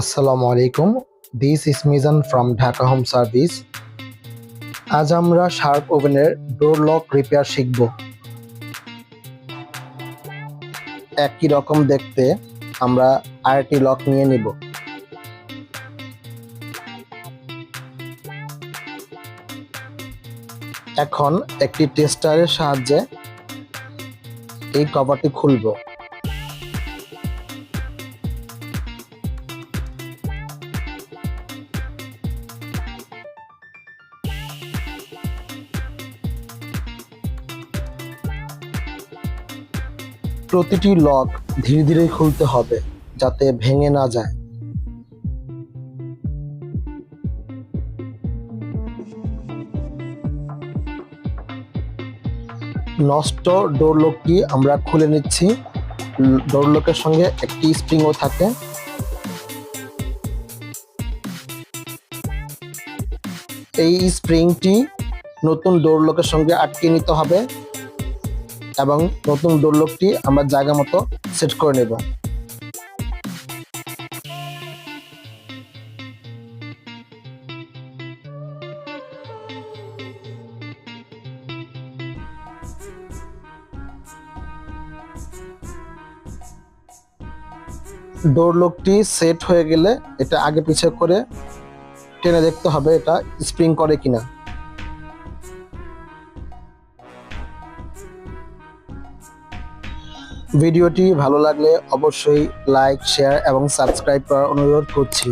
আসসালামু আলাইকুম। This is Mizan from Dhaka home service আজ আমরা শার্প ওভেনের ডোর লক রিপেয়ার শিখব। একই রকম দেখতে আমরা আরেকটি লক নিয়ে নিব। এখন একটি টেস্টারের সাহায্যে এই কভারটি খুলবো। প্রতিটি লক ধীরে ধীরে খুলতে হবে যাতে ভেঙে না যায়। নষ্ট ডোর লকটি আমরা খুলে নিচ্ছি। ডোর লকের সঙ্গে একটি স্প্রিংও থাকে। এই স্প্রিংটি নতুন ডোর লকের সঙ্গে আটকে নিতে হবে। এবং নতুন ডোর লকটি আমরা জায়গা মতো সেট করে নেব। ডোর লকটি সেট হয়ে গেলে এটা আগে পিছে করে টেনে দেখতে হবে এটা স্প্রিং করে কিনা। ভিডিওটি ভালো লাগলে অবশ্যই লাইক শেয়ার এবং সাবস্ক্রাইব করার অনুরোধ করছি।